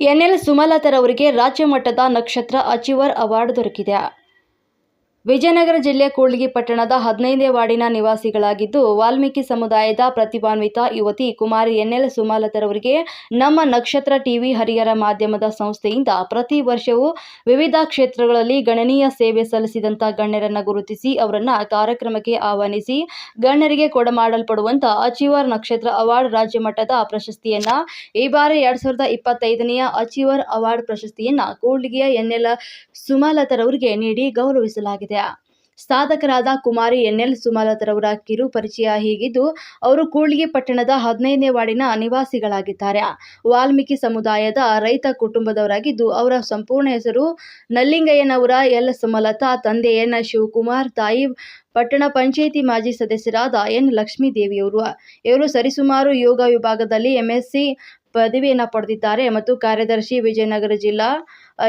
N L ಸುಮಲತರವರಿಗೆ ರಾಜ್ಯ ಮಟ್ಟದ ನಕ್ಷತ್ರ ಅಚೀವರ್ ಅವಾರ್ಡ್ ದೊರಕಿದೆ. ವಿಜಯನಗರ ಜಿಲ್ಲೆಯ ಕೂಡ್ಲಿಗಿ ಪಟ್ಟಣದ ಹದಿನೈದನೇ ವಾರ್ಡಿನ ನಿವಾಸಿಗಳಾಗಿದ್ದು, ವಾಲ್ಮೀಕಿ ಸಮುದಾಯದ ಪ್ರತಿಭಾನ್ವಿತ ಯುವತಿ ಕುಮಾರಿ ಎನ್ಎಲ್ ಸುಮಾಲತರವರಿಗೆ ನಮ್ಮ ನಕ್ಷತ್ರ ಟಿವಿ ಹರಿಹರ ಮಾಧ್ಯಮದ ಸಂಸ್ಥೆಯಿಂದ ಪ್ರತಿ ವರ್ಷವೂ ವಿವಿಧ ಕ್ಷೇತ್ರಗಳಲ್ಲಿ ಗಣನೀಯ ಸೇವೆ ಸಲ್ಲಿಸಿದಂಥ ಗಣ್ಯರನ್ನು ಗುರುತಿಸಿ ಅವರನ್ನು ಕಾರ್ಯಕ್ರಮಕ್ಕೆ ಆಹ್ವಾನಿಸಿ, ಗಣ್ಯರಿಗೆ ಕೊಡಮಾಡಲ್ಪಡುವಂತ ಅಚೀವರ್ ನಕ್ಷತ್ರ ಅವಾರ್ಡ್ ರಾಜ್ಯ ಮಟ್ಟದ ಪ್ರಶಸ್ತಿಯನ್ನ ಈ ಬಾರಿ ಎರಡ್ ಸಾವಿರದ ಇಪ್ಪತ್ತೈದನೆಯ ಅಚೀವರ್ ಅವಾರ್ಡ್ ಪ್ರಶಸ್ತಿಯನ್ನ ಕೂಡ್ಲಿಗಿಯ ಎನ್ಎಲ್ ಸುಮಾಲತರವರಿಗೆ ನೀಡಿ ಗೌರವಿಸಲಾಗಿದೆ. ಸಾಧಕರಾದ ಕುಮಾರಿ ಎನ್ಎಲ್ ಸುಮಲತಾರವರ ಕಿರು ಪರಿಚಯ ಹೀಗಿದ್ದು, ಅವರು ಕೂಡ್ಲಿಗಿ ಪಟ್ಟಣದ ಹದಿನೈದನೇ ವಾರ್ಡಿನ ನಿವಾಸಿಗಳಾಗಿದ್ದಾರೆ. ವಾಲ್ಮೀಕಿ ಸಮುದಾಯದ ರೈತ ಕುಟುಂಬದವರಾಗಿದ್ದು, ಅವರ ಸಂಪೂರ್ಣ ಹೆಸರು ನಲ್ಲಿಂಗಯ್ಯನವರ ಎಲ್. ಸುಮಲತಾ, ತಂದೆ ಎನ್. ಶಿವಕುಮಾರ್, ತಾಯಿ ಪಟ್ಟಣ ಪಂಚಾಯಿತಿ ಮಾಜಿ ಸದಸ್ಯರಾದ ಎನ್. ಲಕ್ಷ್ಮೀದೇವಿಯವರು. ಇವರು ಸರಿಸುಮಾರು ಯೋಗ ವಿಭಾಗದಲ್ಲಿ ಎಂಎಸ್ಸಿ ಪದವಿಯನ್ನು ಪಡೆದಿದ್ದಾರೆ ಮತ್ತು ಕಾರ್ಯದರ್ಶಿ ವಿಜಯನಗರ ಜಿಲ್ಲಾ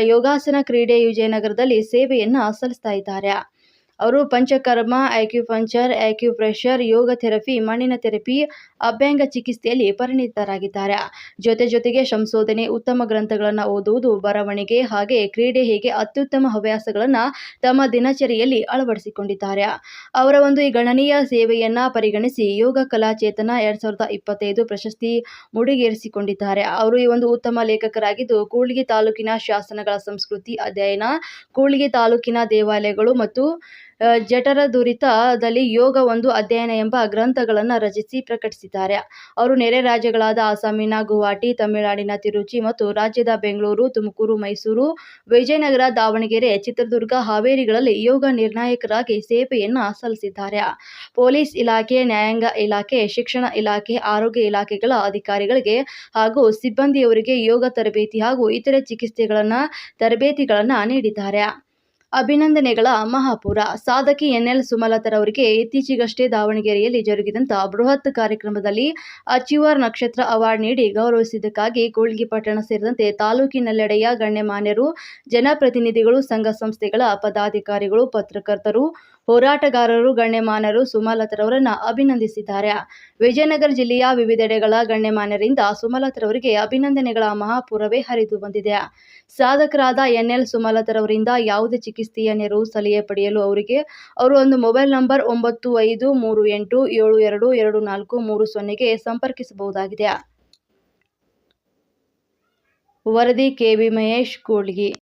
ಯೋಗಾಸನ ಕ್ರೀಡೆ ವಿಜಯನಗರದಲ್ಲಿ ಸೇವೆಯನ್ನು ಸಲ್ಲಿಸ್ತಾ ಇದ್ದಾರೆ. ಅವರು panchakarma acupuncture acupressure yoga therapy ಮಣ್ಣಿನ ಥೆರಪಿ ಅಭ್ಯಂಗ ಚಿಕಿತ್ಸೆಯಲ್ಲಿ ಪರಿಣಿತರಾಗಿದ್ದಾರೆ. ಜೊತೆ ಜೊತೆಗೆ ಸಂಶೋಧನೆ, ಉತ್ತಮ ಗ್ರಂಥಗಳನ್ನು ಓದುವುದು, ಬರವಣಿಗೆ ಹಾಗೆ ಕ್ರೀಡೆ ಹೇಗೆ ಅತ್ಯುತ್ತಮ ಹವ್ಯಾಸಗಳನ್ನು ತಮ್ಮ ದಿನಚರಿಯಲ್ಲಿ ಅಳವಡಿಸಿಕೊಂಡಿದ್ದಾರೆ. ಅವರ ಒಂದು ಈ ಗಣನೀಯ ಸೇವೆಯನ್ನು ಪರಿಗಣಿಸಿ ಯೋಗ ಕಲಾ ಚೇತನ ಎರಡ್ ಸಾವಿರದ ಇಪ್ಪತ್ತೈದು ಪ್ರಶಸ್ತಿ ಮುಡಿಗೇರಿಸಿಕೊಂಡಿದ್ದಾರೆ. ಅವರು ಈ ಒಂದು ಉತ್ತಮ ಲೇಖಕರಾಗಿದ್ದು, ಕೂಳಿಗೆ ತಾಲೂಕಿನ ಶಾಸನಗಳ ಸಂಸ್ಕೃತಿ ಅಧ್ಯಯನ, ಕೂಳಿಗೆ ತಾಲೂಕಿನ ದೇವಾಲಯಗಳು ಮತ್ತು ಜಠರ ದುರಿತದಲ್ಲಿ ಯೋಗ ಒಂದು ಅಧ್ಯಯನ ಎಂಬ ಗ್ರಂಥಗಳನ್ನು ರಚಿಸಿ ಪ್ರಕಟಿಸಿದ್ದಾರೆ. ಅವರು ನೆರೆ ರಾಜ್ಯಗಳಾದ ಅಸ್ಸಾಮಿನ, ಗುವಾಹಟಿ, ತಮಿಳುನಾಡಿನ ತಿರುಚಿ ಮತ್ತು ರಾಜ್ಯದ ಬೆಂಗಳೂರು, ತುಮಕೂರು, ಮೈಸೂರು, ವಿಜಯನಗರ, ದಾವಣಗೆರೆ, ಚಿತ್ರದುರ್ಗ, ಹಾವೇರಿಗಳಲ್ಲಿ ಯೋಗ ನಿರ್ಣಾಯಕರಾಗಿ ಸೇವೆಯನ್ನ ಸಲ್ಲಿಸಿದ್ದಾರೆ. ಪೊಲೀಸ್ ಇಲಾಖೆ, ನ್ಯಾಯಾಂಗ ಇಲಾಖೆ, ಶಿಕ್ಷಣ ಇಲಾಖೆ, ಆರೋಗ್ಯ ಇಲಾಖೆಗಳ ಅಧಿಕಾರಿಗಳಿಗೆ ಹಾಗೂ ಸಿಬ್ಬಂದಿಯವರಿಗೆ ಯೋಗ ತರಬೇತಿ ಹಾಗೂ ಇತರೆ ಚಿಕಿತ್ಸೆಗಳನ್ನು, ತರಬೇತಿಗಳನ್ನು ನೀಡಿದ್ದಾರೆ. ಅಭಿನಂದನೆಗಳ ಮಹಾಪುರ. ಸಾಧಕಿ ಎನ್ಎಲ್ ಸುಮಲತರವರಿಗೆ ಇತ್ತೀಚೆಗಷ್ಟೇ ದಾವಣಗೆರೆಯಲ್ಲಿ ಜರುಗಿದಂಥ ಬೃಹತ್ ಕಾರ್ಯಕ್ರಮದಲ್ಲಿ ಅಚೀವರ್ ನಕ್ಷತ್ರ ಅವಾರ್ಡ್ ನೀಡಿ ಗೌರವಿಸಿದ್ದಕ್ಕಾಗಿ ಕೂಡ್ಲಿಗಿ ಪಟ್ಟಣ ಸೇರಿದಂತೆ ತಾಲೂಕಿನೆಲ್ಲೆಡೆಯ ಗಣ್ಯಮಾನ್ಯರು, ಜನಪ್ರತಿನಿಧಿಗಳು, ಸಂಘ ಸಂಸ್ಥೆಗಳ ಪದಾಧಿಕಾರಿಗಳು, ಪತ್ರಕರ್ತರು ಹೋರಾಟಗಾರರು, ಗಣ್ಯಮಾನ್ಯರು, ಸುಮಲತಾರವರನ್ನ ಅಭಿನಂದಿಸಿದ್ದಾರೆ. ವಿಜಯನಗರ ಜಿಲ್ಲೆಯ ವಿವಿಧೆಡೆಗಳ ಗಣ್ಯಮಾನ್ಯರಿಂದ ಸುಮಲತಾರವರಿಗೆ ಅಭಿನಂದನೆಗಳ ಮಹಾಪೂರವೇ ಹರಿದು ಬಂದಿದೆ. ಸಾಧಕರಾದ ಎನ್ಎಲ್ ಸುಮಲತಾರವರಿಂದ ಯಾವುದೇ ಚಿಕಿತ್ಸೆಯ ನೆರವು ಸಲಹೆ ಪಡೆಯಲು ಅವರಿಗೆ ಅವರು ಒಂದು ಮೊಬೈಲ್ ನಂಬರ್ ಒಂಬತ್ತು ಐದು ಮೂರು ಎಂಟು ಏಳು ಎರಡು ಎರಡು ನಾಲ್ಕು ಮೂರು ಸೊನ್ನೆಗೆ ಸಂಪರ್ಕಿಸಬಹುದಾಗಿದೆ. ವರದಿ ಕೆಬಿ ಮಹೇಶ್ ಕೂಡ್ಲಿಗಿ